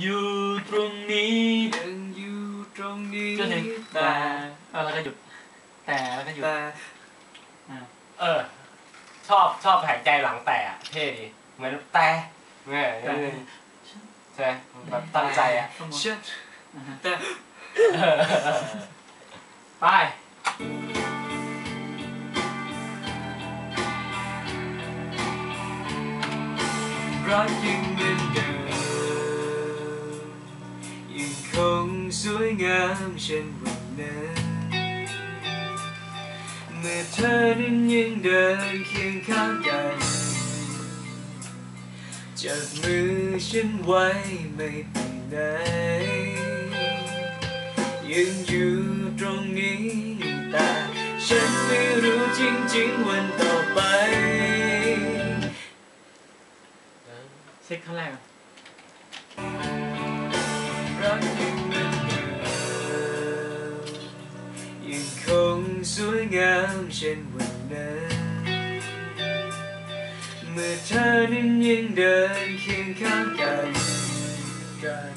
อยู่ตรงนี้ยังอยู่ตรงนี้จนถึงแต่แต่เออแล้วก็หยุด แต่แล้วก็หยุดแต่อ่าเออ ชอบชอบหายใจหลังแต่อะเท่ดีเหมือนแต่เนี่ยแต่ใช่ไหมแบบตั้งใจอะต้องมองฉันอ่าฮะแต่ไปรักยังเหมือนเดิม สวยงามเช่นวันนั้นเมื่อเธอนั้นยังเดินเคียงข้างกันจับมือฉันไว้ไม่ไปไหนยังอยู่ตรงนี้แต่ฉันไม่รู้จริงๆวันต่อไปเช็คขั้นแรกก่ คงสวยงามเช่นวันนั้น เมื่อเธอนั้นยังเดินเคียงข้างกันกัน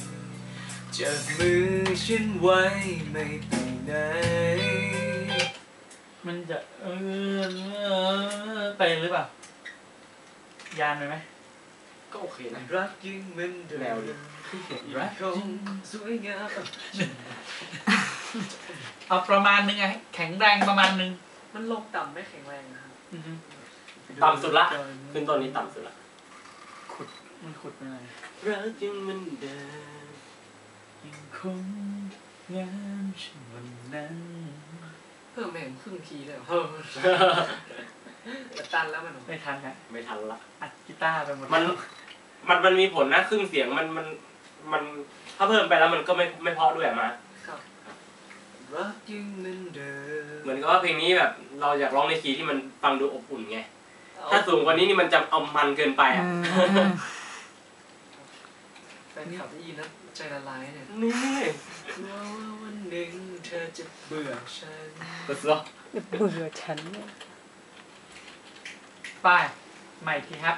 จับมือฉันไว้ไม่ไปไหน มันจะเออเออไปหรือเปล่า ยานไปไหม ก็โอเคนะ รักยังเหมือนเดิแนวมดิรักคงสวยงาม เอาประมาณนึงไงแข็งแรงประมาณนึงมันลงต่ำไม่แข็งแรงนะครับอือฮึต่ำสุดละ ขึ้นต้นนี้ต่ำสุดละ ขุดมันขุดไปไหนรักยังเหมือนเดิมยังคงงามเช่นวันนั้นเพิ่มแม่งครึ่งทีเลยเหรอเพิ่มจะตันแล้วมันไม่ทันฮะไม่ทันละ อัดกีตาร์ไปหมดมัน มันมันมีผลนะครึ่งเสียงมันมันมันถ้าเพิ่มไปแล้วมันก็ไม่ไม่เพราะด้วยอะมาค รับรักยังเหมือนเดิมเหมือนกับว่าเพลงนี้แบบเราอยากร้องในคีย์ที่มันฟังดูอบอุ่นไง ถ้าสูงกว่านี้นี่มันจะเอามันเกินไปอะแฟนคลับได้ยินแล้วใจละลายเนี่ยนี่กลัวว่าวันหนึ่งเธอจะเบื่อฉันก็ซะเบื่อฉันเนี่ยไปใหม่อีกทีครับ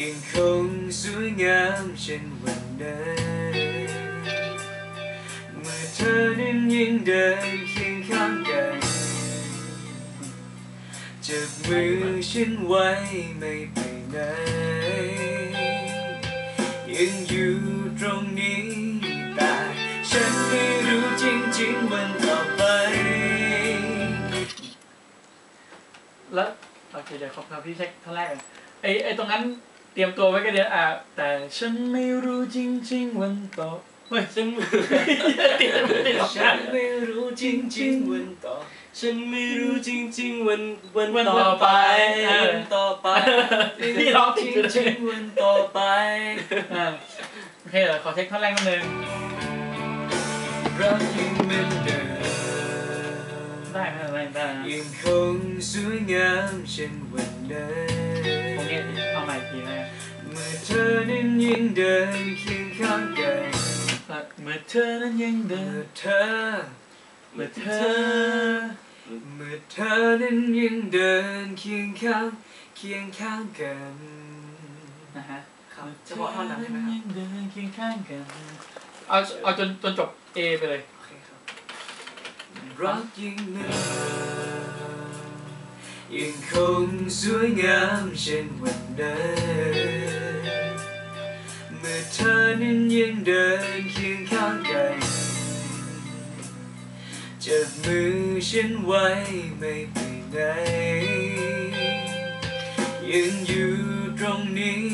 ยังคงสวยงามเช่นวันนั้นเมื่อเธอนั้นยังเดินเคียงข้างกันจับมือฉันไว้ไม่ไปไหนยังอยู่ตรงนี้แต่ฉันไม่รู้จริงๆวันต่อไปแล้วโอเคเดี๋ยวขอบคุณพี่เช็คท่านแรกก่อนไอไอตรงนั้น เตรียมตัวไว้ก็เดี๋ยวอ่าแต่ฉันไม่รู้จริง ๆ วันต่อเฮ้ยฉันติดติดฉันไม่รู้จริงๆวันต่อ ฉันไม่รู้จริงๆวันวันวันต่ต่ออไปไปเออวันต่อไปพี่ร้องติจดอยู่เลยริงๆวันต่อไป อ่าโอเคเดี๋ยวขอเช็คท่านแรกนิดนึงรักยังเหมือนเดิมได้ไหมได้ได้ยังคงสวยงามเช่นวันนั้น โอเคเอาใหม่อีกทีนะเมื่อเธอนั้นยังเดินเคียงข้างกันเมื่อเธอนั้นยังเดิเมื่นอเธอ เมื่อเธอ เมื่อเธอนั้นยังเดินเคียงข้างเคียงข้างกันนะฮะครับเฉพาะท่อนนั้นใช่ไหมครับยังเดินเคียงข้างกันเอาเอาจนจนจบ A ไปเลยโอเคครับรักยังเหมือนเดิม ยังคงสวยงามเช่นวันนั้นเมื่อเธอนั้นยังเดินเคียงข้างกันจับมือฉันไว้ไม่ไปไหนยังอยู่ตรงนี้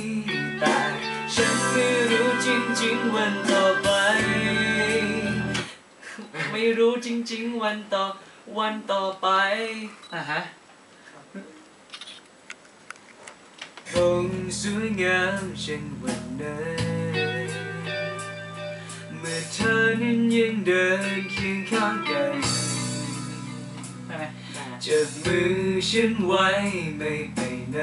แต่ฉันไม่รู้จริงๆวันต่อไป ไม่รู้จริงๆวันต่อวันต่อไปอ่าฮะ คง สวยงามเช่นวันนั้นเมื่อเธอนั้นยังเดินเคียงข้างกันจับมือฉันไว้ไม่ไปไหน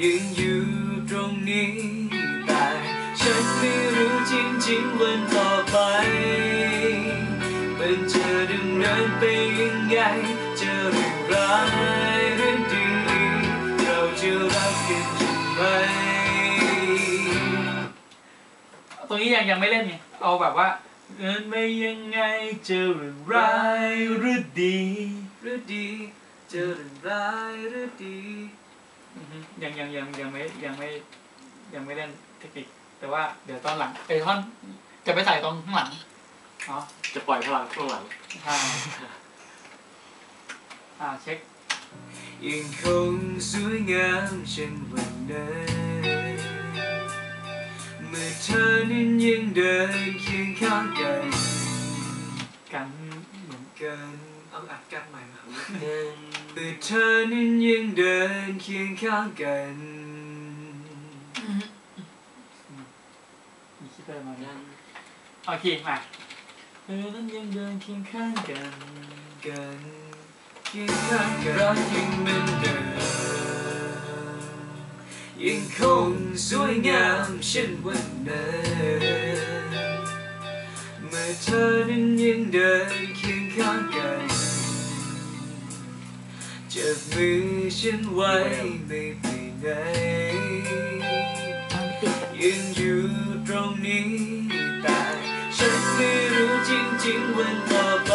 ยังอยู่ตรงนี้แต่ฉันไม่รู้จริงๆวันต่อไปมันจะดำเนินไปยังไงจะเรื่องร้ายหรือดีเราจะรั กกันใช่ไหมตรงนี้ยังยังไม่เล่นไงเอาแบบว่าเอินไม่ยังไงเจอเรื่องร้ายหรือดีหรือดีจะเรื่องร้ายหรือดีอือฮึยังยังยังยังไม่ยังไม่ยังไม่เล่นเทคนิคแต่ว่าเดี๋ยวตอนหลังไอ้ท่อนจะไปใส่ตรงข้างหลังอ๋อจะปล่อยพลังช่วงหลังใช่อ่าเช็ค ยังคงสวยงามเช่นวันนั้นเมื่อเธอนั้นยังเดินเคียงข้างกันกันเหมือนกันเอาอัดกันใหม่มาหนึ่งเมื่อเธอนั้นยังเดินเคียงข้างกันมีคิดอะไรมาเนี่ยยังโอเคมาเธอนั้นยังเดินเคียงข้างกันกัน ยงข้างกันรักยังเหมือนเดิมยังคงสวยงามเช่นวันนั้นเมื่อเธอนั้นยังเดินเคียงข้างกันจับมือฉันไว้ไม่ไปไหนยังอยู่ตรงนี้แต่ฉันไม่รู้จริงๆวันต่อไป